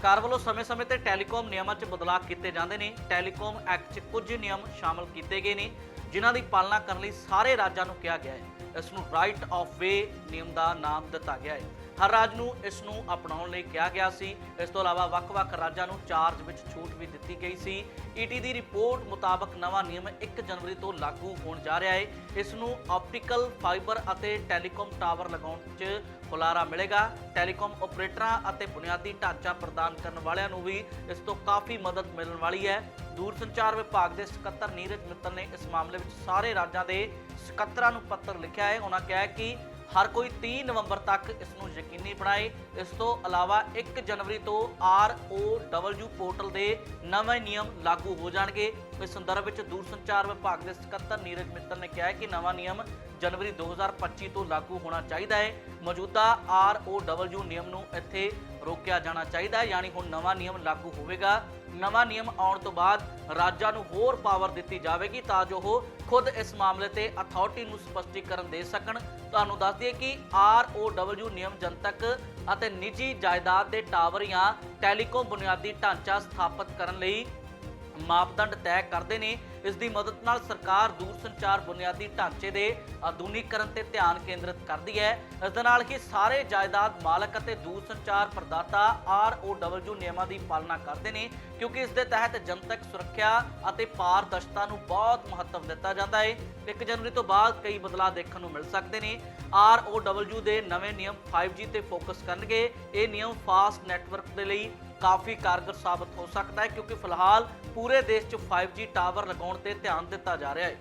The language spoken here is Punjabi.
ਸਰਕਾਰ ਵੱਲੋਂ ਸਮੇਂ-ਸਮੇਂ ਤੇ ਟੈਲੀਕਾਮ ਨਿਯਮਾਂ 'ਚ ਬਦਲਾਅ ਕੀਤੇ ਜਾਂਦੇ ਨੇ। ਟੈਲੀਕਾਮ ਐਕਟ 'ਚ ਕੁਝ ਨਿਯਮ ਸ਼ਾਮਲ ਕੀਤੇ ਗਏ ਨੇ, ਜਿਨ੍ਹਾਂ ਦੀ ਪਾਲਣਾ ਕਰਨ ਲਈ ਸਾਰੇ ਰਾਜਾਂ ਨੂੰ ਕਿਹਾ ਗਿਆ ਹੈ। ਇਸ ਨੂੰ ਰਾਈਟ ਆਫ ਵੇ ਨਿਯਮ ਦਾ ਨਾਮ ਦਿੱਤਾ ਗਿਆ ਹੈ। ਹਰ ਰਾਜ ਨੂੰ ਇਸ ਨੂੰ ਅਪਣਾਉਣ ਲਈ ਕਿਹਾ ਗਿਆ ਸੀ। ਇਸ ਤੋਂ ਇਲਾਵਾ ਵੱਖ-ਵੱਖ ਰਾਜਾਂ ਨੂੰ ਚਾਰਜ ਵਿੱਚ ਛੂਟ ਵੀ ਦਿੱਤੀ ਗਈ ਸੀ। ਈਟੀ ਦੀ ਰਿਪੋਰਟ ਮੁਤਾਬਕ ਨਵਾਂ ਨਿਯਮ 1 ਜਨਵਰੀ ਤੋਂ ਲਾਗੂ ਹੋਣ ਜਾ ਰਿਹਾ ਹੈ। ਇਸ ਨੂੰ ਆਪਟੀਕਲ ਫਾਈਬਰ ਅਤੇ ਟੈਲੀਕਾਮ ਟਾਵਰ ਲਗਾਉਣ 'ਚ ਹੁਲਾਰਾ ਮਿਲੇਗਾ। ਟੈਲੀਕਾਮ ਆਪਰੇਟਰਾਂ ਅਤੇ ਬੁਨਿਆਦੀ ਢਾਂਚਾ ਪ੍ਰਦਾਨ ਕਰਨ ਵਾਲਿਆਂ ਨੂੰ ਵੀ ਇਸ ਤੋਂ ਕਾਫੀ ਮਦਦ ਮਿਲਣ ਵਾਲੀ ਹੈ। ਦੂਰਸੰਚਾਰ ਵਿਭਾਗ ਦੇ ਸਕੱਤਰ ਨੀਰਜ ਮਿੱਤਲ ਨੇ ਇਸ ਮਾਮਲੇ ਵਿੱਚ ਸਾਰੇ ਰਾਜਾਂ ਦੇ ਸਕੱਤਰਾਂ ਨੂੰ ਪੱਤਰ ਲਿਖਿਆ ਹੈ। ਉਹਨਾਂ ਕਿਹਾ ਕਿ ਹਰ ਕੋਈ 30 ਨਵੰਬਰ ਤੱਕ ਇਸ ਨੂੰ ਯਕੀਨੀ ਬਣਾਏ। ਇਸ ਤੋਂ ਇਲਾਵਾ 1 ਜਨਵਰੀ ਤੋਂ ROW ਪੋਰਟਲ ਦੇ ਨਵੇਂ ਨਿਯਮ ਲਾਗੂ ਹੋ ਜਾਣਗੇ। ਇਸ ਸੰਦਰਭ ਵਿੱਚ ਦੂਰਸੰਚਾਰ ਵਿਭਾਗ ਦੇ ਸਕੱਤਰ ਨੀਰਜ ਮਿੱਤਲ ਨੇ ਕਿਹਾ ਹੈ ਕਿ ਨਵਾਂ ਨਿਯਮ ਜਨਵਰੀ 2025 ਤੋਂ ਲਾਗੂ ਹੋਣਾ ਚਾਹੀਦਾ ਹੈ। ਮੌਜੂਦਾ ROW ਨਿਯਮ ਨੂੰ ਇੱਥੇ ਰੋਕਿਆ ਜਾਣਾ ਚਾਹੀਦਾ ਹੈ, ਯਾਨੀ ਹੁਣ ਨਵਾਂ ਨਿਯਮ ਲਾਗੂ ਹੋਵੇਗਾ। ਨਵਾਂ ਨਿਯਮ ਆਉਣ ਤੋਂ ਬਾਅਦ ਰਾਜਾਂ ਨੂੰ ਹੋਰ ਪਾਵਰ ਦਿੱਤੀ ਜਾਵੇਗੀ ਤਾਂ ਜੋ ਉਹ ਖੁਦ ਇਸ ਮਾਮਲੇ ਤੇ ਅਥਾਰਟੀ ਨੂੰ ਸਪਸ਼ਟੀਕਰਨ ਦੇ ਸਕਣ। ਤੁਹਾਨੂੰ ਦੱਸ ਦਈਏ ਕਿ ROW ਨਿਯਮ ਜਨਤਕ ਅਤੇ ਨਿੱਜੀ ਜਾਇਦਾਦ ਦੇ ਟਾਵਰ ਜਾਂ ਟੈਲੀਕਾਮ ਬੁਨਿਆਦੀ ਢਾਂਚਾ ਸਥਾਪਿਤ ਕਰਨ ਲਈ ਮਾਪਦੰਡ ਤੈਅ ਕਰਦੇ ਨੇ। ਇਸ ਦੀ ਮਦਦ ਨਾਲ ਸਰਕਾਰ ਦੂਰ ਸੰਚਾਰ ਬੁਨਿਆਦੀ ਢਾਂਚੇ ਦੇ ਆਧੁਨਿਕਰਨ ਤੇ ਧਿਆਨ ਕੇਂਦਰਿਤ ਕਰਦੀ ਹੈ। ਇਸ ਦੇ ਨਾਲ ਹੀ ਸਾਰੇ ਜਾਇਦਾਦ ਮਾਲਕ ਅਤੇ ਦੂਰ ਸੰਚਾਰ ਪ੍ਰਦਾਤਾ ROW ਨਿਯਮਾਂ ਦੀ ਪਾਲਣਾ ਕਰਦੇ ਨੇ, ਕਿਉਂਕਿ ਇਸ ਦੇ ਤਹਿਤ ਜਨਤਕ ਸੁਰੱਖਿਆ ਅਤੇ ਪਾਰਦਰਸ਼ਤਾ ਨੂੰ ਬਹੁਤ ਮਹੱਤਵ ਦਿੱਤਾ ਜਾਂਦਾ ਹੈ। 1 ਜਨਵਰੀ ਤੋਂ ਬਾਅਦ ਕਈ ਬਦਲਾਅ ਦੇਖਣ ਨੂੰ ਮਿਲ ਸਕਦੇ ਨੇ। ROW ਦੇ ਨਵੇਂ ਨਿਯਮ 5G ਤੇ ਫੋਕਸ ਕਰਨਗੇ। ਇਹ ਨਿਯਮ ਫਾਸਟ ਨੈਟਵਰਕ ਦੇ ਲਈ ਕਾਫੀ ਕਾਰਗਰ ਸਾਬਤ ਹੋ ਸਕਦਾ ਹੈ, ਕਿਉਂਕਿ ਫਿਲਹਾਲ ਪੂਰੇ ਦੇਸ਼ 'ਚ 5G ਟਾਵਰ ਲਗਾਉਣ ਤੇ ਧਿਆਨ ਦਿੱਤਾ ਜਾ ਰਿਹਾ ਹੈ।